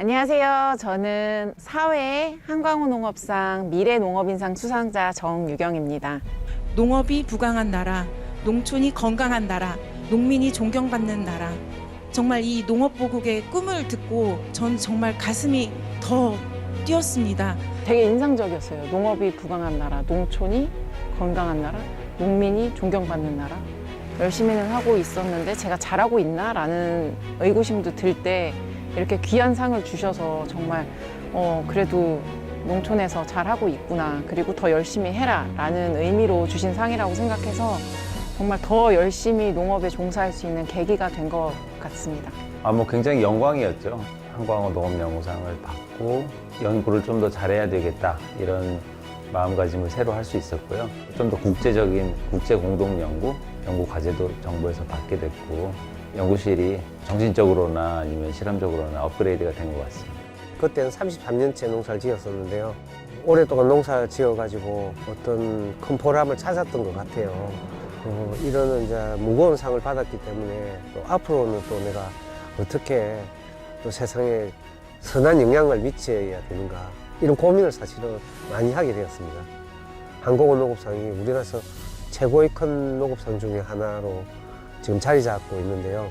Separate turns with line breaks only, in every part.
안녕하세요. 저는 사회 한광호 농업상 미래 농업인상 수상자 정유경입니다.
농업이 부강한 나라, 농촌이 건강한 나라, 농민이 존경받는 나라. 정말 이 농업 보국의 꿈을 듣고 전 정말 가슴이 더 뛰었습니다.
되게 인상적이었어요. 농업이 부강한 나라, 농촌이 건강한 나라, 농민이 존경받는 나라. 열심히는 하고 있었는데 제가 잘하고 있나라는 의구심도 들때 이렇게 귀한 상을 주셔서 정말 어 그래도 농촌에서 잘하고 있구나 그리고 더 열심히 해라 라는 의미로 주신 상이라고 생각해서 정말 더 열심히 농업에 종사할 수 있는 계기가 된 것 같습니다.
아, 뭐 굉장히 영광이었죠. 한광호 농업연구상을 받고 연구를 좀 더 잘해야 되겠다 이런 마음가짐을 새로 할 수 있었고요. 좀 더 국제적인 국제 공동 연구, 연구 과제도 정부에서 받게 됐고 연구실이 정신적으로나 아니면 실험적으로나 업그레이드가 된 것 같습니다.
그때는 33년째 농사를 지었었는데요. 오랫동안 농사를 지어가지고 어떤 큰 보람을 찾았던 것 같아요. 어, 이런 이제 무거운 상을 받았기 때문에 또 앞으로는 또 내가 어떻게 또 세상에 선한 영향을 미쳐야 되는가 이런 고민을 사실은 많이 하게 되었습니다. 한국어 농업상이 우리나라에서 최고의 큰 농업상 중에 하나로 지금 자리 잡고 있는데요.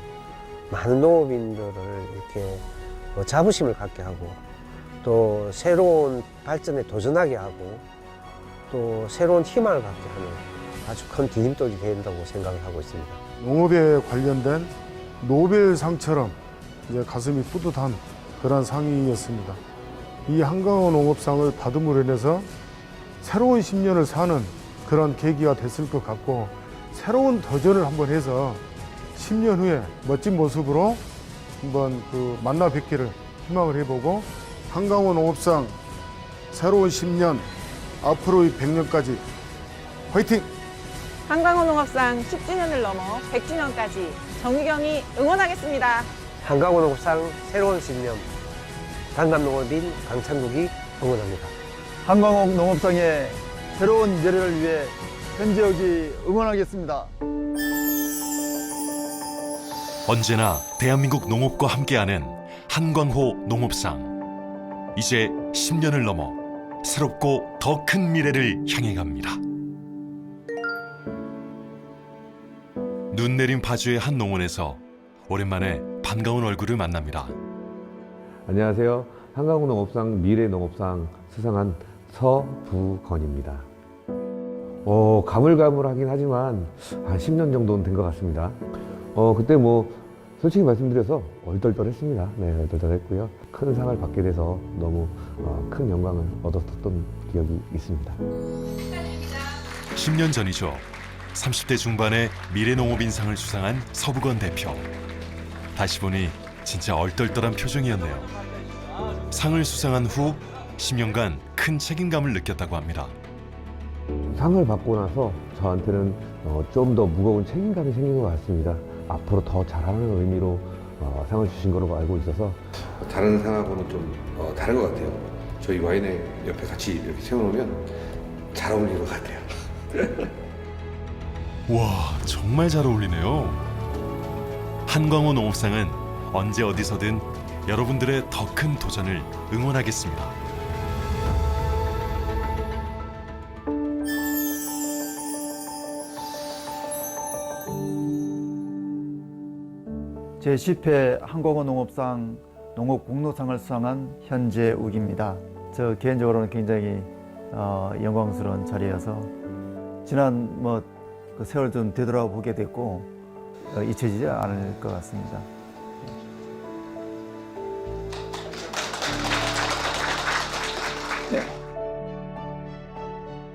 많은 농업인들을 이렇게 어, 자부심을 갖게 하고 또 새로운 발전에 도전하게 하고 또 새로운 희망을 갖게 하는 아주 큰 디딤돌이 된다고 생각을 하고 있습니다.
농업에 관련된 노벨상처럼 이제 가슴이 뿌듯한 그런 상이었습니다. 이 한강호 농업상을 받음으로 인해서 새로운 10년을 사는 그런 계기가 됐을 것 같고 새로운 도전을 한번 해서 10년 후에 멋진 모습으로 한번 그 만나 뵙기를 희망을 해보고 한강호 농업상 새로운 10년 앞으로의 100년까지 화이팅!
한광호 농업상 10주년을 넘어 100주년까지 정유경이 응원하겠습니다.
한강호 농업상 새로운 10년 단감 농업인 강창국이 응원합니다.
한광옥 농업상의 새로운 미래를 위해 현 지역이 응원하겠습니다.
언제나 대한민국 농업과 함께하는 한광호 농업상. 이제 10년을 넘어 새롭고 더 큰 미래를 향해 갑니다. 눈 내린 파주의 한 농원에서 오랜만에 반가운 얼굴을 만납니다.
안녕하세요. 한강호 농업상 미래 농업상 수상한 서부건입니다. 어, 가물가물하긴 하지만 한 10년 정도는 된 것 같습니다. 어, 그때 뭐 솔직히 말씀드려서 얼떨떨했습니다. 네, 얼떨떨했고요. 큰 상을 받게 돼서 너무 어, 큰 영광을 얻었던 기억이 있습니다.
10년 전이죠. 30대 중반의 미래농업인상을 수상한 서부건 대표. 다시 보니 진짜 얼떨떨한 표정이었네요. 상을 수상한 후 10년간 큰 책임감을 느꼈다고 합니다.
상을 받고 나서 저한테는 어, 좀 더 무거운 책임감이 생긴 것 같습니다. 앞으로 더 잘하는 의미로 어, 상을 주신 거로 알고 있어서
다른 상하고는 좀 어, 다른 것 같아요. 저희 와인에 옆에 같이 이렇게 세워놓으면 잘 어울리는 것 같아요.
와, 정말 잘 어울리네요. 한광호 농업상은 언제 어디서든 여러분들의 더 큰 도전을 응원하겠습니다.
제10회 한국어 농업상 농업 공로상을 수상한 현재욱입니다. 저 개인적으로는 굉장히 어, 영광스러운 자리여서 지난 뭐 그 세월 좀 되돌아보게 됐고 어, 잊혀지지 않을 것 같습니다.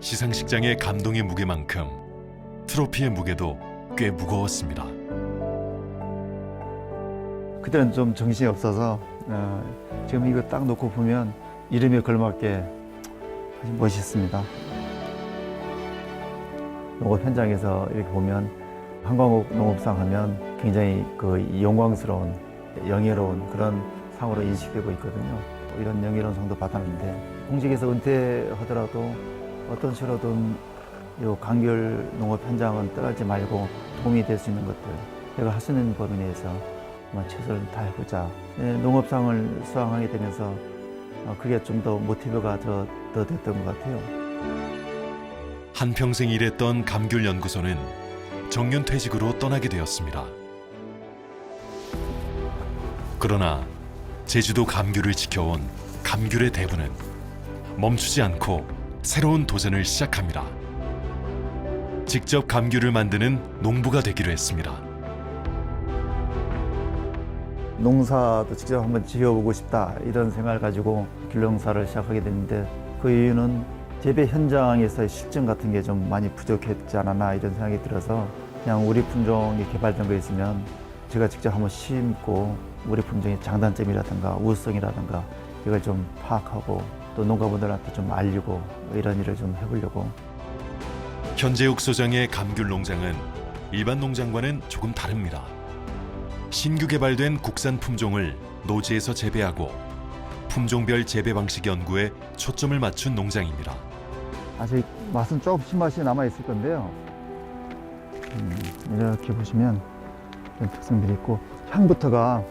시상식장의 감동의 무게만큼 트로피의 무게도 꽤 무거웠습니다.
그때는 좀 정신이 없어서 어, 지금 이거 딱 놓고 보면 이름에 걸맞게 아주 멋있습니다. 농업 현장에서 이렇게 보면 한광옥 농업상 하면 굉장히 그 영광스러운 영예로운 그런 상으로 인식되고 있거든요. 이런 영예로운 상도 받았는데 공직에서 은퇴하더라도 어떤 식으로든 요 강결 농업 현장은 떠나지 말고 도움이 될 수 있는 것들 내가 할 수 있는 범위 내에서 최선을 다해보자. 예, 농업상을 수상하게 되면서 어, 그게 좀 더 모티브가 더, 더 됐던 것 같아요.
한평생 일했던 감귤 연구소는 정년 퇴직으로 떠나게 되었습니다. 그러나 제주도 감귤을 지켜온 감귤의 대부는 멈추지 않고 새로운 도전을 시작합니다. 직접 감귤을 만드는 농부가 되기로 했습니다.
농사도 직접 한번 지어보고 싶다 이런 생각을 가지고 귤농사를 시작하게 됐는데 그 이유는 재배 현장에서의 실증 같은 게 좀 많이 부족했지 않았나 이런 생각이 들어서 그냥 우리 품종이 개발된 거 있으면 제가 직접 한번 심고 우리 품종의 장단점이라든가 우수성이라든가 이걸 좀 파악하고 또 농가분들한테 좀 알리고 이런 일을 좀 해보려고
현재욱 소장의 감귤 농장은 일반 농장과는 조금 다릅니다. 신규 개발된 국산 품종을 노지에서 재배하고 품종별 재배 방식 연구에 초점을 맞춘 농장입니다.
아직 맛은 조금 신맛이 남아 있을 건데요. 음, 이렇게 보시면 이런 특성들이 있고 향부터가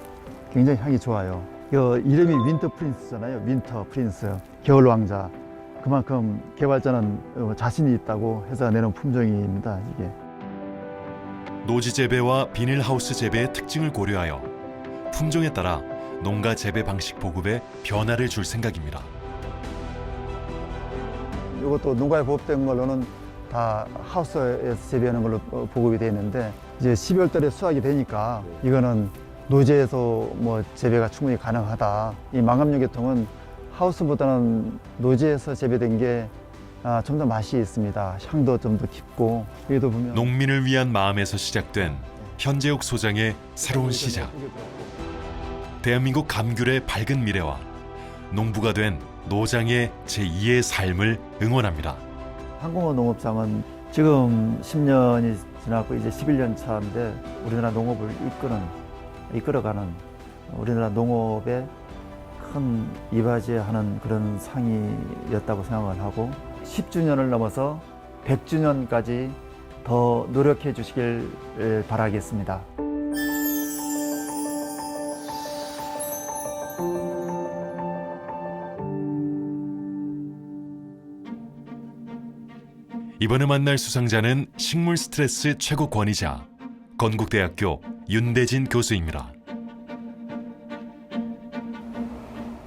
굉장히 향이 좋아요. 이 이름이 윈터 프린스잖아요. 윈터 프린스, 겨울 왕자. 그만큼 개발자는 어, 자신이 있다고 해서 내놓은 품종입니다. 이게.
노지 재배와 비닐하우스 재배의 특징을 고려하여 품종에 따라 농가 재배 방식 보급에 변화를 줄 생각입니다.
이것도 농가에 보급된 걸로는 다 하우스에서 재배하는 걸로 어, 보급이 되어 있는데 이제 12월 달에 수확이 되니까 이거는 노지에서 뭐 재배가 충분히 가능하다. 이 망감류 계통은 하우스보다는 노지에서 재배된 게 아, 좀 더 맛이 있습니다. 향도 좀 더 깊고 여기도 보면
농민을 위한 마음에서 시작된 현재욱 소장의 새로운 시작. 대한민국 감귤의 밝은 미래와 농부가 된 노장의 제2의 삶을 응원합니다.
항공어 농업상은 지금 10년이 지나고 이제 11년 차인데 우리나라 농업을 이끄는 이끌어가는 우리나라 농업에 큰 이바지하는 그런 상이었다고 생각을 하고 10주년을 넘어서 100주년까지 더 노력해 주시길 바라겠습니다.
이번에 만날 수상자는 식물 스트레스 최고 권위자 건국대학교 윤대진 교수입니다.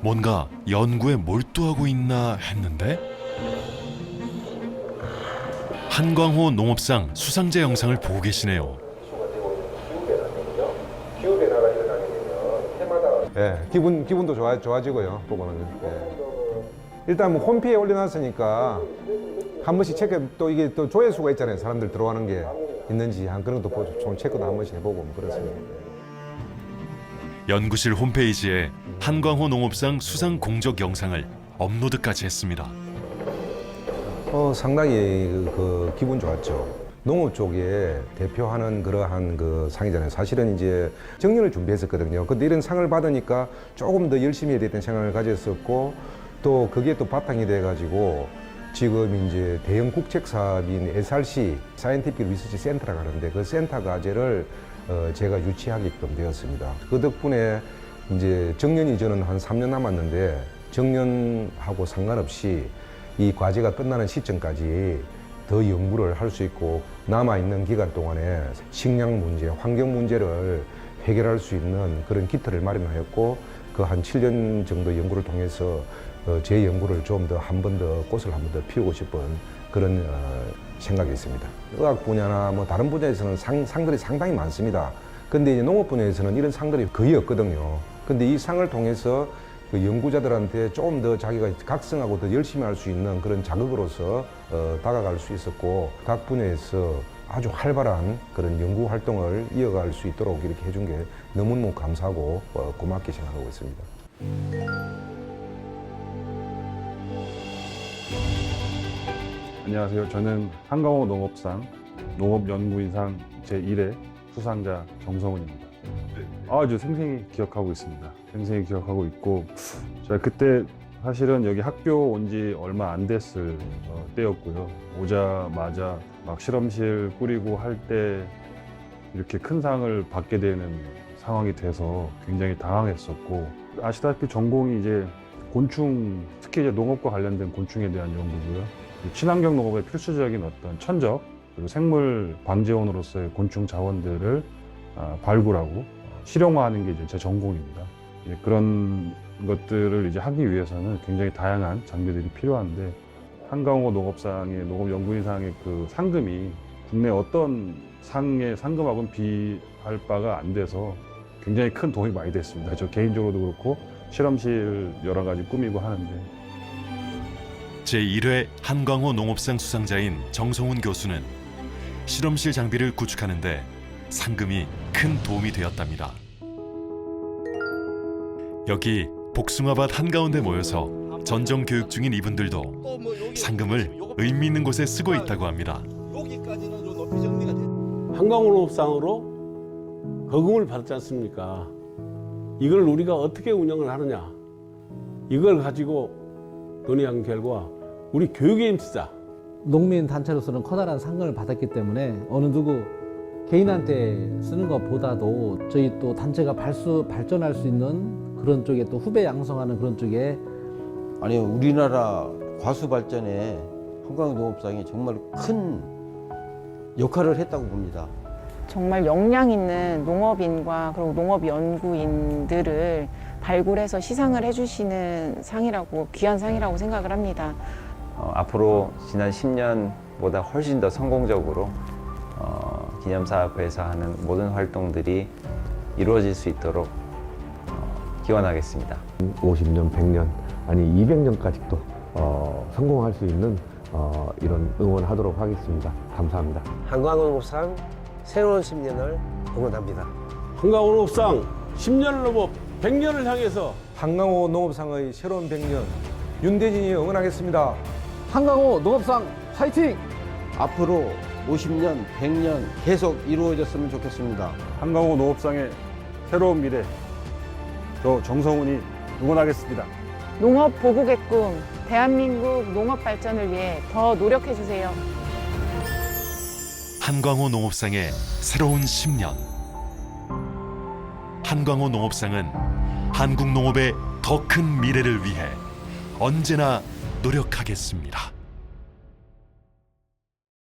뭔가 연구에 몰두하고 있나 했는데 한광호 농업상 수상자 영상을 보고 계시네요.
예, 기분 기분도 좋아 좋아지고요. 보고는 예. 일단 뭐 홈피에 올려놨으니까 한 번씩 체크 또 이게 또 조회수가 있잖아요. 사람들 들어가는 게 있는지 한 그런 것도 보고 좀 체크도 한 번씩 해보고 뭐 그렇습니다.
연구실 홈페이지에 한광호 농업상 수상 공적 영상을 업로드까지 했습니다.
어, 상당히 그, 그 기분 좋았죠. 농업 쪽에 대표하는 그러한 그 상이잖아요. 사실은 이제 정년을 준비했었거든요. 근데 이런 상을 받으니까 조금 더 열심히 해야 되는 생각을 가졌었고 또 그게 또 바탕이 돼가지고 지금 이제 대형 국책 사업인 SRC 사이언티픽 리서치 센터라고 하는데 그 센터 과제를 어, 제가 유치하게끔 되었습니다. 그 덕분에 이제 정년이 저는 한 3년 남았는데 정년하고 상관없이 이 과제가 끝나는 시점까지 더 연구를 할 수 있고 남아있는 기간 동안에 식량 문제, 환경 문제를 해결할 수 있는 그런 기틀을 마련하였고 그 한 7년 정도 연구를 통해서 어, 제 연구를 좀 더 한 번 더 꽃을 한 번 더 피우고 싶은 그런 어, 생각이 있습니다. 의학 분야나 뭐 다른 분야에서는 상, 상들이 상당히 많습니다. 근데 이제 농업 분야에서는 이런 상들이 거의 없거든요. 근데 이 상을 통해서 그 연구자들한테 조금 더 자기가 각성하고 더 열심히 할 수 있는 그런 자극으로서 어, 다가갈 수 있었고 각 분야에서 아주 활발한 그런 연구 활동을 이어갈 수 있도록 이렇게 해준 게 너무너무 감사하고 어, 고맙게 생각하고 있습니다.
안녕하세요. 저는 한강호 농업상 농업연구인상 제1회 수상자 정성훈입니다. 아주 생생히 기억하고 있습니다. 생생히 기억하고 있고 제가 그때 사실은 여기 학교 온 지 얼마 안 됐을 어, 때였고요. 오자마자 막 실험실 꾸리고 할 때 이렇게 큰 상을 받게 되는 상황이 돼서 굉장히 당황했었고 아시다시피 전공이 이제 곤충 특히 이제 농업과 관련된 곤충에 대한 연구고요. 친환경 농업의 필수적인 어떤 천적 그리고 생물 방제원으로서의 곤충 자원들을 아, 발굴하고 실용화하는 게 이제 제 전공입니다. 이제 그런 것들을 이제 하기 위해서는 굉장히 다양한 장비들이 필요한데 한강호 농업상의 농업 연구인상의 그 상금이 국내 어떤 상의 상금하고는 비할 바가 안 돼서 굉장히 큰 도움이 많이 됐습니다. 저 개인적으로도 그렇고 실험실 여러 가지 꾸미고 하는데
제1회 한광호 농업상 수상자인 정성훈 교수는 실험실 장비를 구축하는데 상금이 큰 도움이 되었답니다. 여기 복숭아밭 한가운데 모여서 전정 교육 중인 이분들도 상금을 의미 있는 곳에 쓰고 있다고 합니다.
한강농업상으로 거금을 받았지 않습니까? 이걸 우리가 어떻게 운영을 하느냐 이걸 가지고 논의한 결과 우리 교육에 힘쓰자
농민 단체로서는 커다란 상금을 받았기 때문에 어느 누구 개인한테 쓰는 것보다도 저희 또 단체가 발수 발전할 수 있는 그런 쪽에 또 후배 양성하는 그런 쪽에
아니 우리나라 과수 발전에 한강 농업상이 정말 큰 역할을 했다고 봅니다.
정말 역량 있는 농업인과 그리고 농업 연구인들을 발굴해서 시상을 해주시는 상이라고 귀한 상이라고 생각을 합니다.
어, 앞으로 지난 10년보다 훨씬 더 성공적으로 어, 기념사업회에서 하는 모든 활동들이 이루어질 수 있도록 어, 기원하겠습니다.
50년, 100년, 아니 200년까지도 어, 성공할 수 있는 어, 이런 응원하도록 하겠습니다. 감사합니다.
한강농업상 새로운 10년을 응원합니다.
한강농업상 10년을 넘어 100년을 향해서
한강호 농업상의 새로운 100년 윤대진이 응원하겠습니다.
한강호 농업상 화이팅!
앞으로 50년, 100년 계속 이루어졌으면 좋겠습니다.
한강호 농업상의 새로운 미래 저 정성훈이 응원하겠습니다.
농업 보국의 꿈, 대한민국 농업 발전을 위해 더 노력해 주세요.
한광호 농업상의 새로운 10년. 한광호 농업상은 한국 농업의 더 큰 미래를 위해 언제나 노력하겠습니다.